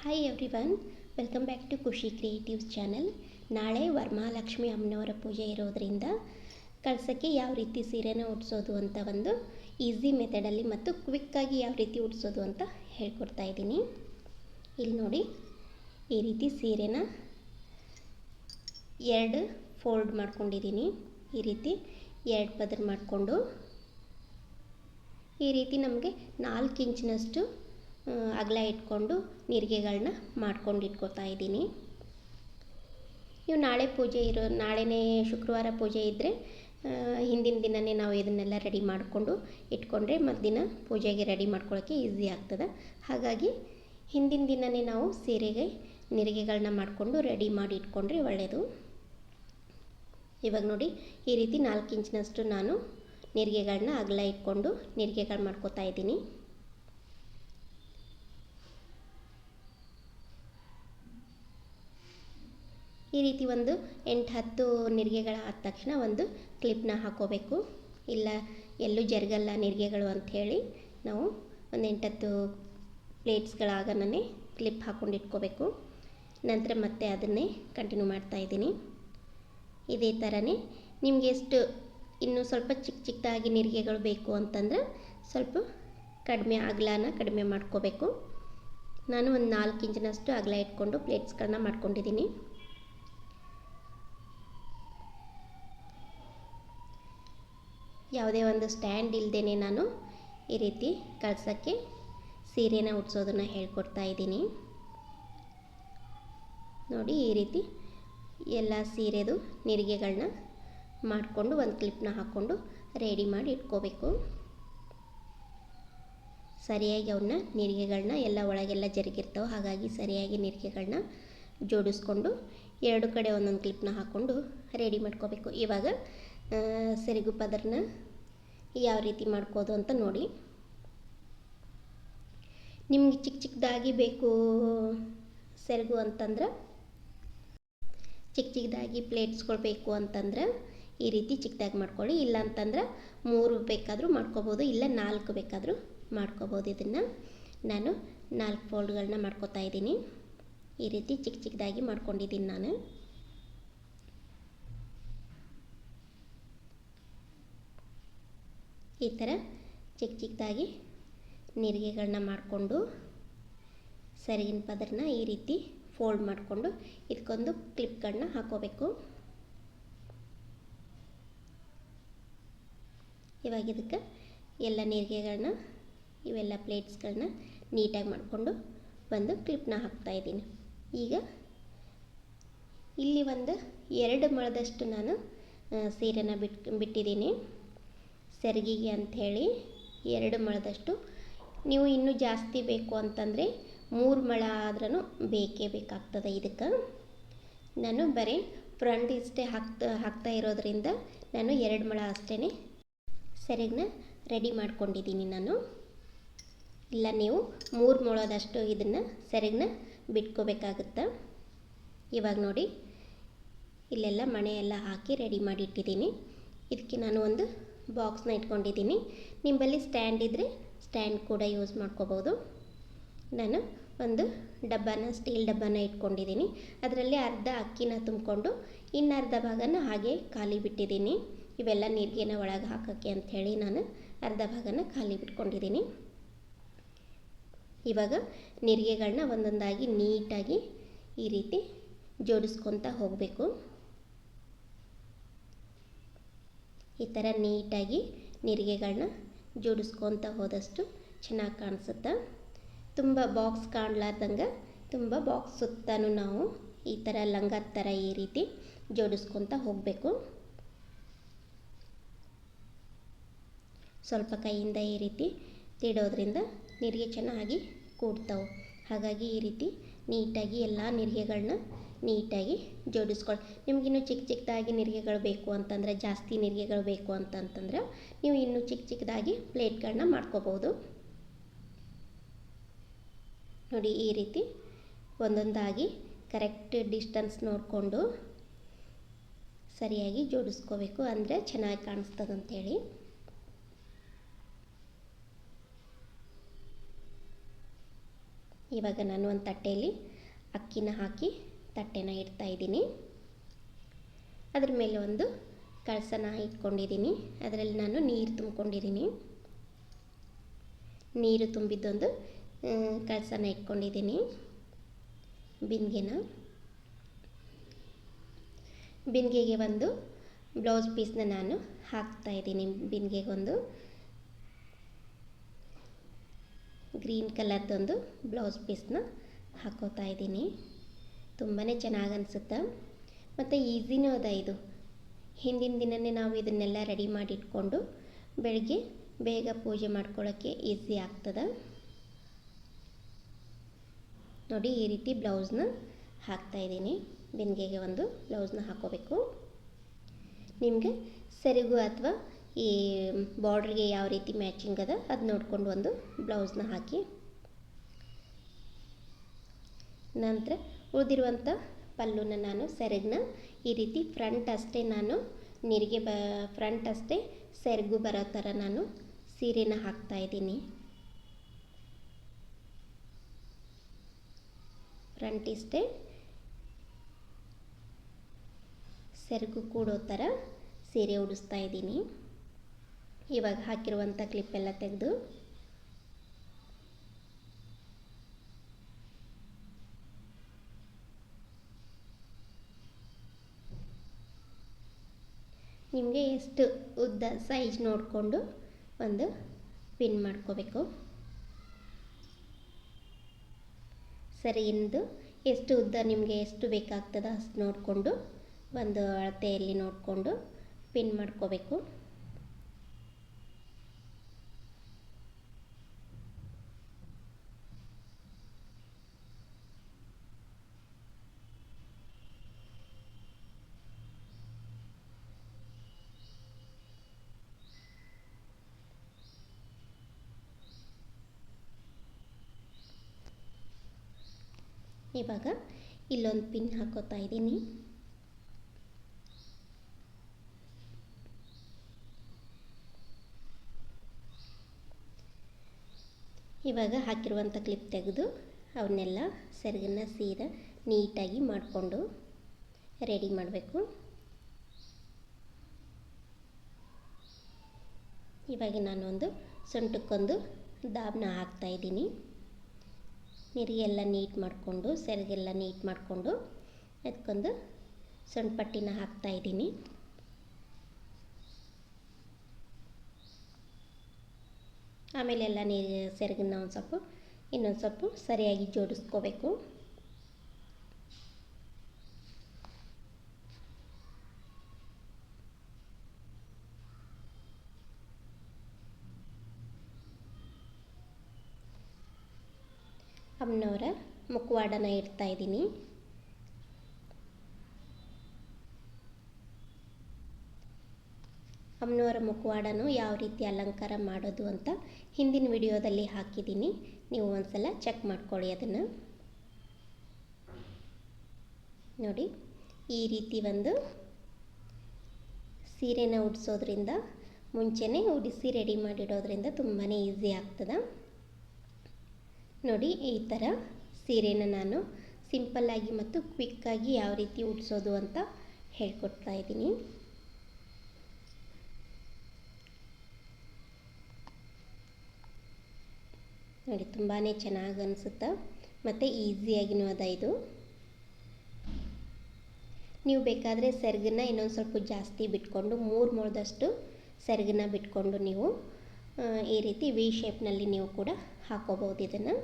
Hi everyone welcome back to Khushi creatives channel ನಾಳೆ ವರ್ಮಾಲಕ್ಷ್ಮಿ ಅಮ್ಮನವರ ಪೂಜೆ ಇರೋದರಿಂದ ಕಳ್ಸೋಕ್ಕೆ ಯಾವ ರೀತಿ ಸೀರೆನ ಉಡ್ಸೋದು ಅಂತ ಒಂದು ಈಸಿ ಮೆಥಡಲ್ಲಿ ಮತ್ತು ಕ್ವಿಕ್ಕಾಗಿ ಯಾವ ರೀತಿ ಉಡ್ಸೋದು ಅಂತ ಹೇಳ್ಕೊಡ್ತಾ ಇದ್ದೀನಿ. ಇಲ್ಲಿ ನೋಡಿ, ಈ ರೀತಿ ಸೀರೆನ ಎರಡು ಫೋಲ್ಡ್ ಮಾಡ್ಕೊಂಡಿದ್ದೀನಿ. ಈ ರೀತಿ ಎರಡು ಪದರ್ ಮಾಡಿಕೊಂಡು ಈ ರೀತಿ ನಮಗೆ ನಾಲ್ಕು ಇಂಚಿನಷ್ಟು ಅಗಲ ಇಟ್ಕೊಂಡು ನೀರಿಗೆಗಳನ್ನ ಮಾಡ್ಕೊಂಡು ಇಟ್ಕೊತಾ ಇದ್ದೀನಿ. ನೀವು ನಾಳೆ ಪೂಜೆ ಇರೋ, ನಾಳೆನೇ ಶುಕ್ರವಾರ ಪೂಜೆ ಇದ್ದರೆ ಹಿಂದಿನ ದಿನವೇ ನಾವು ಇದನ್ನೆಲ್ಲ ರೆಡಿ ಮಾಡಿಕೊಂಡು ಇಟ್ಕೊಂಡ್ರೆ ಮರುದಿನ ಪೂಜೆಗೆ ರೆಡಿ ಮಾಡ್ಕೊಳ್ಳೋಕ್ಕೆ ಈಸಿ ಆಗ್ತದೆ. ಹಾಗಾಗಿ ಹಿಂದಿನ ದಿನವೇ ನಾವು ಸೀರೆಗೆ ನಿರಿಗೆಗಳನ್ನ ಮಾಡಿಕೊಂಡು ರೆಡಿ ಮಾಡಿ ಇಟ್ಕೊಂಡ್ರೆ ಒಳ್ಳೆಯದು ಇವಾಗ ನೋಡಿ, ಈ ರೀತಿ ನಾಲ್ಕು ಇಂಚಿನಷ್ಟು ನಾನು ನಿರಿಗೆಗಳನ್ನ ಅಗಲ ಇಟ್ಕೊಂಡು ನಿರಿಗೆಗಳು ಮಾಡ್ಕೋತಾ ಇದ್ದೀನಿ. ಈ ರೀತಿ ಒಂದು ಎಂಟು ಹತ್ತು ನಿರ್ಗೆಗಳು ಆದ ತಕ್ಷಣ ಒಂದು ಕ್ಲಿಪ್ನ ಹಾಕೋಬೇಕು. ಇಲ್ಲ ಎಲ್ಲೂ ಜರುಗಲ್ಲ ನಿರಿಗೆಗಳು ಅಂಥೇಳಿ ನಾವು ಒಂದು ಎಂಟತ್ತು ಪ್ಲೇಟ್ಸ್ಗಳಾಗನೇ ಕ್ಲಿಪ್ ಹಾಕ್ಕೊಂಡಿಟ್ಕೋಬೇಕು ನಂತರ ಮತ್ತೆ ಅದನ್ನೇ ಕಂಟಿನ್ಯೂ ಮಾಡ್ತಾ ಇದ್ದೀನಿ. ಇದೇ ಥರನೇ ನಿಮಗೆ ಎಷ್ಟು ಇನ್ನೂ ಸ್ವಲ್ಪ ಚಿಕ್ಕ ಚಿಕ್ಕದಾಗಿ ನಿರ್ಗೆಗಳು ಬೇಕು ಅಂತಂದ್ರೆ ಸ್ವಲ್ಪ ಕಡಿಮೆ ಅಗಲನ ಕಡಿಮೆ ಮಾಡ್ಕೋಬೇಕು. ನಾನು ಒಂದು ನಾಲ್ಕು ಇಂಚಿನಷ್ಟು ಅಗಲ ಇಟ್ಕೊಂಡು ಪ್ಲೇಟ್ಸ್ಗಳನ್ನ ಮಾಡ್ಕೊಂಡಿದ್ದೀನಿ. ಯಾವುದೇ ಒಂದು ಸ್ಟ್ಯಾಂಡ್ ಇಲ್ಲದೇ ನಾನು ಈ ರೀತಿ ಕಳ್ಸೋಕ್ಕೆ ಸೀರೆನ ಉಡ್ಸೋದನ್ನು ಹೇಳ್ಕೊಡ್ತಾ ಇದ್ದೀನಿ. ನೋಡಿ ಈ ರೀತಿ ಎಲ್ಲ ಸೀರೆದು ನಿರಿಗೆಗಳನ್ನ ಮಾಡಿಕೊಂಡು ಒಂದು ಕ್ಲಿಪ್ನ ಹಾಕ್ಕೊಂಡು ರೆಡಿ ಮಾಡಿ ಇಟ್ಕೋಬೇಕು. ಸರಿಯಾಗಿ ಅವನ್ನ ನಿರಿಗೆಗಳನ್ನ ಎಲ್ಲ ಒಳಗೆಲ್ಲ ಜರುಗಿರ್ತಾವೆ, ಹಾಗಾಗಿ ಸರಿಯಾಗಿ ನಿರಿಗೆಗಳನ್ನ ಜೋಡಿಸ್ಕೊಂಡು ಎರಡು ಕಡೆ ಒಂದೊಂದು ಕ್ಲಿಪ್ನ ಹಾಕ್ಕೊಂಡು ರೆಡಿ ಮಾಡ್ಕೋಬೇಕು. ಇವಾಗ ಸೆರಗು ಪದರನ ಯಾವ ರೀತಿ ಮಾಡ್ಕೋದು ಅಂತ ನೋಡಿ. ನಿಮಗೆ ಚಿಕ್ಕ ಚಿಕ್ಕದಾಗಿ ಬೇಕು ಸೆರಗು ಅಂತಂದ್ರೆ ಚಿಕ್ಕ ಚಿಕ್ಕದಾಗಿ ಪ್ಲೇಟ್ಸ್ಗಳು ಬೇಕು ಅಂತಂದ್ರೆ ಈ ರೀತಿ ಚಿಕ್ಕದಾಗಿ ಮಾಡ್ಕೊಳ್ಳಿ. ಇಲ್ಲ ಅಂತಂದ್ರೆ ಮೂರು ಬೇಕಾದರೂ ಮಾಡ್ಕೋಬೋದು, ಇಲ್ಲ ನಾಲ್ಕು ಬೇಕಾದರೂ ಮಾಡ್ಕೋಬೋದು. ಇದನ್ನು ನಾನು ನಾಲ್ಕು ಫೋಲ್ಡ್ಗಳನ್ನ ಮಾಡ್ಕೋತಾ ಇದ್ದೀನಿ. ಈ ರೀತಿ ಚಿಕ್ಕ ಚಿಕ್ಕದಾಗಿ ಮಾಡ್ಕೊಂಡಿದ್ದೀನಿ ನಾನು. ಈ ಥರ ಚಿಕ್ಕ ಚಿಕ್ಕದಾಗಿ ನೆರಿಗೆಗಳನ್ನ ಮಾಡಿಕೊಂಡು ಸರಿಗಿನ ಪದರನ ಈ ರೀತಿ ಫೋಲ್ಡ್ ಮಾಡಿಕೊಂಡು ಇದಕ್ಕೊಂದು ಕ್ಲಿಪ್ಗಳನ್ನ ಹಾಕೋಬೇಕು. ಇವಾಗ ಇದಕ್ಕೆ ಎಲ್ಲ ನೀರಿಗೆಗಳನ್ನ, ಇವೆಲ್ಲ ಪ್ಲೇಟ್ಸ್ಗಳನ್ನ ನೀಟಾಗಿ ಮಾಡಿಕೊಂಡು ಒಂದು ಕ್ಲಿಪ್ನ ಹಾಕ್ತಾಯಿದ್ದೀನಿ ಈಗ ಇಲ್ಲಿ ಒಂದು ಎರಡು ಮೊಳದಷ್ಟು ನಾನು ಸೀರೆನ ಬಿಟ್, ಬಿಟ್ಟಿದ್ದೀನಿ. ಸೆರಗಿಗೆ ಅಂಥೇಳಿ ಎರಡು ಮೊಳದಷ್ಟು. ನೀವು ಇನ್ನೂ ಜಾಸ್ತಿ ಬೇಕು ಅಂತಂದರೆ ಮೂರು ಮೊಳ ಆದ್ರೂ ಬೇಕೇ ಬೇಕಾಗ್ತದೆ ಇದಕ್ಕೆ. ನಾನು ಬರೀ ಫ್ರಂಟ್ ಇಷ್ಟೇ ಹಾಕ್ತಾ ಹಾಕ್ತಾ ಇರೋದ್ರಿಂದ ನಾನು ಎರಡು ಮೊಳ ಅಷ್ಟೇ ಸೆರಗನ್ನ ರೆಡಿ ಮಾಡ್ಕೊಂಡಿದ್ದೀನಿ ನಾನು. ಇಲ್ಲ, ನೀವು ಮೂರು ಮೊಳದಷ್ಟು ಇದನ್ನು ಸೆರಗನ್ನ ಬಿಟ್ಕೋಬೇಕಾಗುತ್ತೆ? ಇವಾಗ ನೋಡಿ, ಇಲ್ಲೆಲ್ಲ ಮಣೆ ಎಲ್ಲ ಹಾಕಿ ರೆಡಿ ಮಾಡಿಟ್ಟಿದ್ದೀನಿ. ಇದಕ್ಕೆ ನಾನು ಒಂದು ಬಾಕ್ಸ್ನ ಇಟ್ಕೊಂಡಿದ್ದೀನಿ. ನಿಂಬಲ್ಲಿ ಸ್ಟ್ಯಾಂಡ್ ಇದ್ದರೆ ಸ್ಟ್ಯಾಂಡ್ ಕೂಡ ಯೂಸ್ ಮಾಡ್ಕೋಬೋದು. ನಾನು ಒಂದು ಡಬ್ಬನ, ಸ್ಟೀಲ್ ಡಬ್ಬನ ಇಟ್ಕೊಂಡಿದ್ದೀನಿ. ಅದರಲ್ಲಿ ಅರ್ಧ ಅಕ್ಕಿನ ತುಂಬಿಕೊಂಡು ಇನ್ನು ಅರ್ಧ ಭಾಗನ ಹಾಗೆ ಖಾಲಿ ಬಿಟ್ಟಿದ್ದೀನಿ. ಇವೆಲ್ಲ ನೀರಿಗೆನ ಒಳಗೆ ಹಾಕೋಕ್ಕೆ ಅಂಥೇಳಿ ನಾನು ಅರ್ಧ ಭಾಗನ ಖಾಲಿ ಬಿಟ್ಕೊಂಡಿದ್ದೀನಿ. ಇವಾಗ ನೀರಿಗೆಗಳನ್ನ ಒಂದೊಂದಾಗಿ ನೀಟಾಗಿ ಈ ರೀತಿ ಜೋಡಿಸ್ಕೊತ ಹೋಗಬೇಕು. ಈ ಥರ ನೀಟಾಗಿ ನಿರಿಗೆಗಳನ್ನ ಜೋಡಿಸ್ಕೊತ ಹೋದಷ್ಟು ಚೆನ್ನಾಗಿ ಕಾಣಿಸುತ್ತೆ? ತುಂಬ ಬಾಕ್ಸ್ ಕಾಣಲಾರ್ದಂಗೆ ತುಂಬ ಬಾಕ್ಸ್ ಸುತ್ತಾನು ನಾವು ಈ ಥರ ಲಂಗ ಥರ ಈ ರೀತಿ ಜೋಡಿಸ್ಕೊತ ಹೋಗಬೇಕು. ಸ್ವಲ್ಪ ಕೈಯಿಂದ ಈ ರೀತಿ ತಿಡೋದ್ರಿಂದ ನೆರಿಗೆ ಚೆನ್ನಾಗಿ ಕೂಡ್ತಾವೆ. ಹಾಗಾಗಿ ಈ ರೀತಿ ನೀಟಾಗಿ ಎಲ್ಲ ನೀರಿಗೆಗಳನ್ನ ನೀಟಾಗಿ ಜೋಡಿಸ್ಕೊಳ್ಳಿ ನಿಮಗಿನ್ನೂ ಚಿಕ್ಕ ಚಿಕ್ಕದಾಗಿ ನಿರಿಗೆಗಳು ಬೇಕು ಅಂತಂದರೆ, ಜಾಸ್ತಿ ನಿರಿಗೆಗಳು ಬೇಕು ಅಂತಂತಂದ್ರೆ, ನೀವು ಇನ್ನೂ ಚಿಕ್ಕ ಚಿಕ್ಕದಾಗಿ ಪ್ಲೇಟ್ಗಳನ್ನ ಮಾಡ್ಕೋಬೋದು. ನೋಡಿ, ಈ ರೀತಿ ಒಂದೊಂದಾಗಿ ಕರೆಕ್ಟ್ ಡಿಸ್ಟೆನ್ಸ್ ನೋಡಿಕೊಂಡು ಸರಿಯಾಗಿ ಜೋಡಿಸ್ಕೋಬೇಕು, ಅಂದರೆ ಚೆನ್ನಾಗಿ ಕಾಣಿಸ್ತದೆ ಅಂಥೇಳಿ ಇವಾಗ ನಾನು ಒಂದು ತಟ್ಟೆಯಲ್ಲಿ ಅಕ್ಕಿನ ಹಾಕಿ ತಟ್ಟೆನ ಇಡ್ತಾ ಇದ್ದೀನಿ. ಅದ್ರ ಮೇಲೆ ಒಂದು ಕಳಸನ ಇಟ್ಕೊಂಡಿದ್ದೀನಿ. ಅದರಲ್ಲಿ ನಾನು ನೀರು ತುಂಬ್ಕೊಂಡಿದ್ದೀನಿ. ನೀರು ತುಂಬಿದ್ದೊಂದು ಕಳಸನ ಇಟ್ಕೊಂಡಿದ್ದೀನಿ. ಬಿಂದಿಗೆನ. ಬಿಂದಿಗೆಗೆ ಒಂದು ಬ್ಲೌಸ್ ಪೀಸ್ನ ನಾನು ಹಾಕ್ತಾ ಇದ್ದೀನಿ. ಬಿಂದಿಗೆಗೊಂದು ಗ್ರೀನ್ ಕಲರ್ದೊಂದು ಬ್ಲೌಸ್ ಪೀಸ್ನ ಹಾಕೋತಾ ಇದ್ದೀನಿ. ತುಂಬಾ ಚೆನ್ನಾಗಿ ಅನಿಸುತ್ತೆ? ಮತ್ತು ಈಸಿನೂ ಅದ ಇದು. ಹಿಂದಿನ ದಿನವೇ ನಾವು ಇದನ್ನೆಲ್ಲ ರೆಡಿ ಮಾಡಿ ಇಟ್ಕೊಂಡು ಬೆಳಗ್ಗೆ ಬೇಗ ಪೂಜೆ ಮಾಡ್ಕೊಳ್ಳೋಕ್ಕೆ ಈಸಿ ಆಗ್ತದೆ? ನೋಡಿ ಈ ರೀತಿ ಬ್ಲೌಸ್ನ ಹಾಕ್ತಾಯಿದ್ದೀನಿ ಬಿಂದಿಗೆಗೆ ಒಂದು ಬ್ಲೌಸ್ನ ಹಾಕೋಬೇಕು. ನಿಮಗೆ ಸೆರಗು ಅಥವಾ ಈ ಬಾರ್ಡ್ರಿಗೆ ಯಾವ ರೀತಿ ಮ್ಯಾಚಿಂಗ್ ಅದ ಅದು ನೋಡಿಕೊಂಡು ಒಂದು ಬ್ಲೌಸ್ನ ಹಾಕಿ. ನಂತರ ಉಳಿದಿರುವಂಥ ಪಲ್ಲುನ ನಾನು ಸೆರಗನ್ನ ಈ ರೀತಿ ಫ್ರಂಟ್ ಅಷ್ಟೇ ನಾನು, ನೀರಿಗೆ ಬ ಫ್ರಂಟ್ ಅಷ್ಟೇ ಸೆರಗು ಬರೋ ಥರ ನಾನು ಸೀರೆನ ಹಾಕ್ತಾಯಿದ್ದೀನಿ ಫ್ರಂಟ್ ಇಷ್ಟೇ ಸೆರಗು ಕೂಡೋ ಥರ ಸೀರೆ ಉಡಿಸ್ತಾ ಇದ್ದೀನಿ. ಇವಾಗ ಹಾಕಿರುವಂಥ ಕ್ಲಿಪ್ಪೆಲ್ಲ ತೆಗೆದು ನಿಮಗೆ ಎಷ್ಟು ಉದ್ದ ಸೈಜ್ ನೋಡಿಕೊಂಡು ಒಂದು ಪಿನ್ ಮಾಡ್ಕೋಬೇಕು. ಸರಿ ಇಂದು ಎಷ್ಟು ಉದ್ದ ನಿಮಗೆ ಎಷ್ಟು ಬೇಕಾಗ್ತದೆ ಅಷ್ಟು ನೋಡಿಕೊಂಡು, ಒಂದು ಅಳತೆಯಲ್ಲಿ ನೋಡಿಕೊಂಡು ಪಿನ್ ಮಾಡ್ಕೋಬೇಕು. ಇವಾಗ ಇಲ್ಲೊಂದು ಪಿನ್ ಹಾಕೋತಾ ಇದ್ದೀನಿ. ಇವಾಗ ಹಾಕಿರುವಂಥ ಕ್ಲಿಪ್ ತೆಗೆದು ಅವನ್ನೆಲ್ಲ ಸೆರಗನ್ನ ಸೀದಾ ನೀಟಾಗಿ ಮಾಡಿಕೊಂಡು ರೆಡಿ ಮಾಡಬೇಕು. ಇವಾಗ ನಾನೊಂದು ಸೊಂಟಕ್ಕೊಂದು ದಾಬನ್ನ ಹಾಕ್ತಾಯಿದ್ದೀನಿ ನೀರಿಗೆಲ್ಲ ನೀಟ್ ಮಾಡಿಕೊಂಡು, ಸೆರಗೆಲ್ಲ ನೀಟ್ ಮಾಡಿಕೊಂಡು ಅದಕ್ಕೊಂದು ಸಣ್ಣ ಪಟ್ಟಿನ ಹಾಕ್ತಾಯಿದ್ದೀನಿ ಆಮೇಲೆ ಎಲ್ಲ ನೀರು ಸೆರಗನ್ನ ಒಂದು ಸ್ವಲ್ಪ, ಇನ್ನೊಂದು ಸ್ವಲ್ಪ ಸರಿಯಾಗಿ ಜೋಡಿಸ್ಕೋಬೇಕು. ಅಮ್ಮನವರ ಮುಖವಾಡನ ಇಡ್ತಾ ಇದ್ದೀನಿ. ಅಮ್ಮನವರ ಮುಖವಾಡನು ಯಾವ ರೀತಿ ಅಲಂಕಾರ ಮಾಡೋದು ಅಂತ ಹಿಂದಿನ ವಿಡಿಯೋದಲ್ಲಿ ಹಾಕಿದ್ದೀನಿ. ನೀವು ಒಂದ್ಸಲ ಚೆಕ್ ಮಾಡ್ಕೊಳ್ಳಿ ಅದನ್ನು. ನೋಡಿ, ಈ ರೀತಿ ಒಂದು ಸೀರೆನ ಉಡಿಸೋದ್ರಿಂದ, ಮುಂಚೆನೇ ಉಡಿಸಿ ರೆಡಿ ಮಾಡಿಡೋದ್ರಿಂದ ತುಂಬಾ ಈಸಿ ಆಗ್ತದೆ. ನೋಡಿ, ಈ ಥರ ಸೀರೆನ ನಾನು ಸಿಂಪಲ್ಲಾಗಿ ಮತ್ತು ಕ್ವಿಕ್ಕಾಗಿ ಯಾವ ರೀತಿ ಉಟ್ಸೋದು ಅಂತ ಹೇಳ್ಕೊಡ್ತಾ ಇದ್ದೀನಿ. ನೋಡಿ ತುಂಬಾ ಚೆನ್ನಾಗಿ ಅನಿಸುತ್ತೆ ಮತ್ತು ಈಸಿಯಾಗಿನೂ ಅದ ಇದು. ನೀವು ಬೇಕಾದರೆ ಸೆರಗನ್ನ ಇನ್ನೊಂದು ಸ್ವಲ್ಪ ಜಾಸ್ತಿ ಬಿಟ್ಕೊಂಡು ಮೂರು ಮೊಳದಷ್ಟು ಸೆರಗನ್ನ ಬಿಟ್ಕೊಂಡು ನೀವು ಈ ರೀತಿ ವಿ ಶೇಪ್ನಲ್ಲಿ ನೀವು ಕೂಡ ಹಾಕೋಬೋದು ಇದನ್ನು.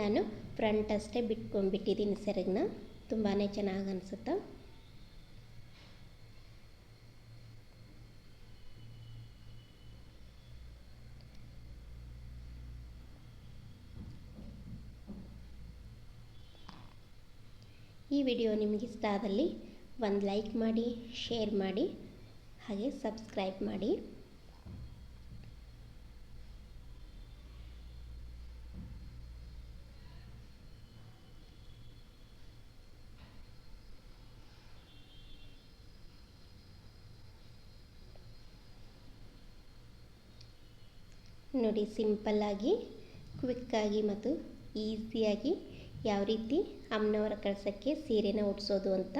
ನಾನು ಫ್ರಂಟ್ ಅಷ್ಟೇ ಬಿಟ್ಕೊಂಡ್ಬಿಟ್ಟಿದ್ದೀನಿ ಸೆರಗನ್ನ ತುಂಬಾ ಚೆನ್ನಾಗಿ ಅನಿಸುತ್ತೆ? ಈ ವಿಡಿಯೋ ನಿಮಗೆ ಇಷ್ಟ ಆದಲ್ಲಿ ಒಂದು ಲೈಕ್ ಮಾಡಿ ಶೇರ್ ಮಾಡಿ, ಹಾಗೆ ಸಬ್ಸ್ಕ್ರೈಬ್ ಮಾಡಿ. ನೋಡಿ ಸಿಂಪಲ್ಲಾಗಿ ಕ್ವಿಕ್ಕಾಗಿ ಮತ್ತು ಈಸಿಯಾಗಿ ಯಾವ ರೀತಿ ಅಮ್ಮನವರ ಕಳ್ಸೋಕ್ಕೆ ಸೀರೆನ ಉಡಿಸೋದು ಅಂತ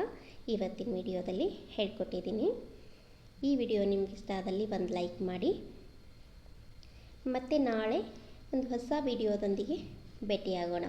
ಇವತ್ತಿನ ವಿಡಿಯೋದಲ್ಲಿ ಹೇಳ್ಕೊಟ್ಟಿದ್ದೀನಿ. ಈ ವಿಡಿಯೋ ನಿಮ್ಗೆ ಇಷ್ಟ ಆದಲ್ಲಿ ಒಂದು ಲೈಕ್ ಮಾಡಿ. ಮತ್ತು ನಾಳೆ ಒಂದು ಹೊಸ ವಿಡಿಯೋದೊಂದಿಗೆ ಭೇಟಿಯಾಗೋಣ.